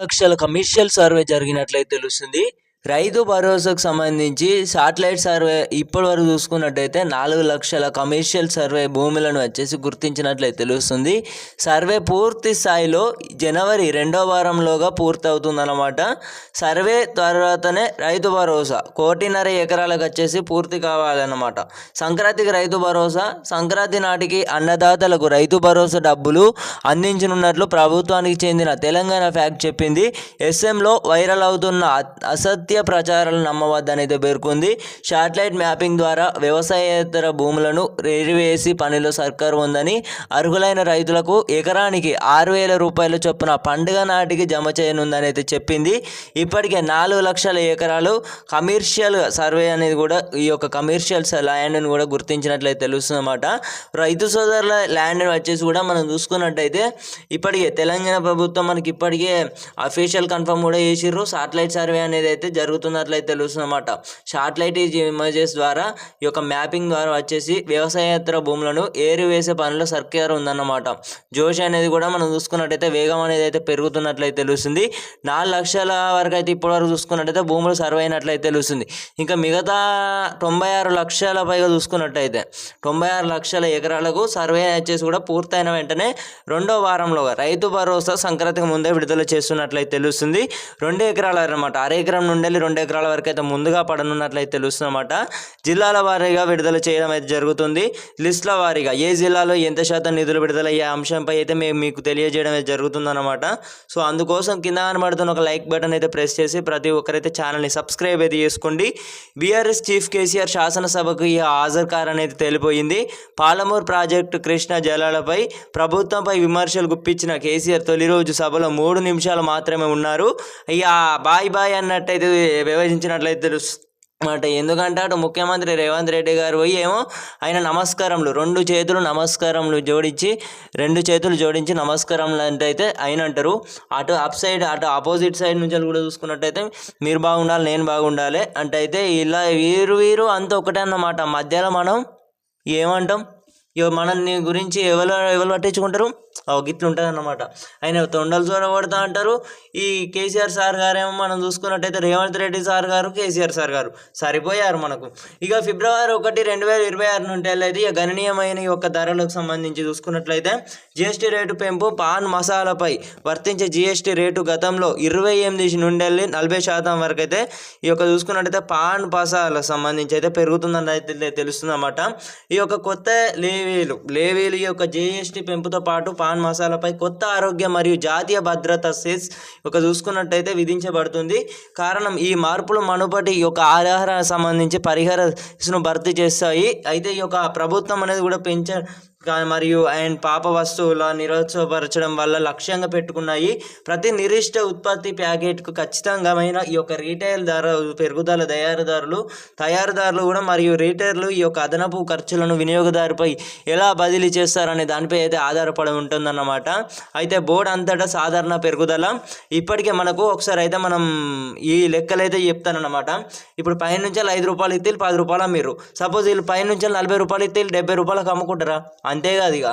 లక్షల commercial survey జరిగినట్లయితే తెలుస్తుంది. రైతు భరోసాకు సంబంధించి శాటిలైట్ సర్వే ఇప్పటి వరకు చూసుకున్నట్టయితే నాలుగు లక్షల కమర్షియల్ సర్వే భూములను వచ్చేసి గుర్తించినట్లయితే తెలుస్తుంది. సర్వే పూర్తి స్థాయిలో జనవరి రెండో వారంలోగా పూర్తవుతుందన్నమాట. సర్వే తర్వాతనే రైతు భరోసా కోటిన్నర ఎకరాలకు వచ్చేసి పూర్తి కావాలన్నమాట. సంక్రాంతికి రైతు భరోసా సంక్రాంతి నాటికి అన్నదాతలకు రైతు భరోసా డబ్బులు అందించనున్నట్లు ప్రభుత్వానికి చెందిన తెలంగాణ ఫ్యాక్ట్ చెప్పింది. ఎస్ఎంలో వైరల్ అవుతున్న అసత్ అసత్య ప్రచారాలు నమ్మవద్దని అయితే పేర్కొంది. శాటిలైట్ మ్యాపింగ్ ద్వారా వ్యవసాయేతర భూములను రేరివేసి పనిలో సర్కారు ఉందని అర్హులైన రైతులకు ఎకరానికి ఆరు వేల రూపాయల చొప్పున పండుగ నాటికి జమ చేయనుందని అయితే చెప్పింది. ఇప్పటికే నాలుగు లక్షల ఎకరాలు కమర్షియల్ సర్వే అనేది కూడా ఈ యొక్క కమర్షియల్ ల్యాండ్ని కూడా గుర్తించినట్లయితే తెలుస్తుందన్నమాట. రైతు సోదరుల ల్యాండ్ వచ్చేసి కూడా మనం చూసుకున్నట్టయితే ఇప్పటికే తెలంగాణ ప్రభుత్వం మనకి ఇప్పటికే అఫీషియల్ కన్ఫర్మ్ కూడా చేసిర్రు. సాటిలైట్ సర్వే అనేది అయితే జరుగుతున్నట్లయితే తెలుస్తుందన్నమాట. సాటిలైట్ ఇమేజెస్ ద్వారా ఈ యొక్క మ్యాపింగ్ ద్వారా వచ్చేసి వ్యవసాయేతర భూములను ఏరు వేసే పనిలో సర్కారు ఉందన్నమాట. జోష్ అనేది కూడా మనం చూసుకున్నట్టయితే వేగం అనేది అయితే పెరుగుతున్నట్లయితే తెలుస్తుంది. నాలుగు లక్షల వరకు అయితే ఇప్పటివరకు చూసుకున్నట్టయితే భూములు సర్వ్ అయినట్లయితే తెలుస్తుంది. ఇంకా మిగతా తొంభై ఆరు లక్షల పైగా చూసుకున్నట్టయితే తొంభై ఆరు లక్షల ఎకరాలకు సర్వే వచ్చేసి కూడా పూర్తయిన వెంటనే రెండో వారంలో రైతు భరోసా సంక్రాంతికి ముందే విడుదల చేస్తున్నట్లయితే తెలుస్తుంది. రెండు ఎకరాలు అనమాట అర ఎకరం నుండి వెళ్ళి రెండు ఎకరాల వరకు అయితే ముందుగా పడనున్నట్లయితే తెలుస్తుందన్నమాట జిల్లాల వారీగా విడుదల చేయడం అయితే జరుగుతుంది. లిస్టుల వారీగా ఏ జిల్లాలో ఎంత శాతం నిధులు విడుదలయ్యే అంశంపై అయితే మేము మీకు తెలియజేయడం అయితే జరుగుతుందన్నమాట. సో అందుకోసం కింద కనబడుతున్న ఒక లైక్ బటన్ అయితే ప్రెస్ చేసి ప్రతి ఒక్కరైతే ఛానల్ని సబ్స్క్రైబ్ అయితే చేసుకోండి. బీఆర్ఎస్ చీఫ్ కేసీఆర్ శాసనసభకు ఈ హాజరు కారనైతే తెలిపోయింది. పాలమూరు ప్రాజెక్టు కృష్ణా జలాలపై ప్రభుత్వంపై విమర్శలు గుప్పించిన కేసీఆర్ తొలి రోజు సభలో మూడు నిమిషాలు మాత్రమే ఉన్నారు. ఇక బాయ్ బాయ్ అన్నట్టయితే విభజించినట్లయితే తెలుసు మాట ఎందుకంటే అటు ముఖ్యమంత్రి రేవంత్ రెడ్డి గారు పోయి ఏమో ఆయన నమస్కారంలు రెండు చేతులు నమస్కారంలు జోడించి రెండు చేతులు జోడించి నమస్కారంలు అంటే అయితే ఆయన అంటారు. అటు అప్ సైడ్ అటు ఆపోజిట్ సైడ్ నుంచి కూడా చూసుకున్నట్టయితే మీరు బాగుండాలి నేను బాగుండాలి అంటే అయితే ఇలా వీరు వీరు అంత ఒకటే అన్నమాట. మధ్యలో మనం ఏమంటాం? మనల్ని గురించి ఎవరు ఎవరు పట్టించుకుంటారు? ఒక గిట్లు ఉంటుంది అన్నమాట ఆయన తొండలు చోర కొడతా అంటారు. ఈ కేసీఆర్ సార్ గారేమో మనం చూసుకున్నట్టయితే రేవంత్ రెడ్డి సార్ గారు కేసీఆర్ సార్ గారు సరిపోయారు మనకు. ఇక ఫిబ్రవరి ఒకటి రెండు వేల ఇరవై ఆరు నుండి వెళ్ళేది ఇక గణనీయమైన ఈ యొక్క ధరలకు సంబంధించి చూసుకున్నట్లయితే జిఎస్టీ రేటు పెంపు పాన్ మసాలాపై వర్తించే జిఎస్టీ రేటు గతంలో ఇరవై ఎనిమిది నుండి వెళ్ళి నలభై శాతం వరకు అయితే ఈ యొక్క చూసుకున్నట్టయితే పాన్ మసాలకు సంబంధించి అయితే పెరుగుతుందని అయితే తెలుస్తుందన్నమాట. ఈ యొక్క కొత్త లేవేలు లేవేలు యొక్క జీఎస్టీ పెంపుతో పాటు పాన్ మసాలాపై కొత్త ఆరోగ్య మరియు జాతీయ భద్రత సెస్ ఒక చూసుకున్నట్టయితే విధించబడుతుంది. కారణం ఈ మార్పులు మనుపటి యొక్క ఆధార సంబంధించి పరిహార భర్తీ చేస్తాయి. అయితే ఈ యొక్క ప్రభుత్వం అనేది కూడా పెంచ మరియు అండ్ పాప వస్తువుల నిరుత్సాహపరచడం వల్ల లక్ష్యంగా పెట్టుకున్నాయి ప్రతి నిర్దిష్ట ఉత్పత్తి ప్యాకెట్కు ఖచ్చితంగా ఈ యొక్క రీటైల్ ధర పెరుగుదల తయారుదారులు తయారుదారులు కూడా మరియు రీటైలర్లు ఈ యొక్క అదనపు ఖర్చులను వినియోగదారుపై ఎలా బదిలీ చేస్తారనే దానిపై అయితే ఆధారపడి ఉంటుందన్నమాట. అయితే బోర్డు అంతటా సాధారణ పెరుగుదల. ఇప్పటికే మనకు ఒకసారి అయితే మనం ఈ లెక్కలు అయితే చెప్తానన్నమాట. ఇప్పుడు పైనుంచి ఐదు రూపాయలు ఇస్తే పది రూపాయలు మీరు సపోజ్ వీళ్ళు పైనుంచి నలభై రూపాయలు ఇస్తే డెబ్బై రూపాయలకు అమ్ముకుంటారా? అంతే కాదు ఇక.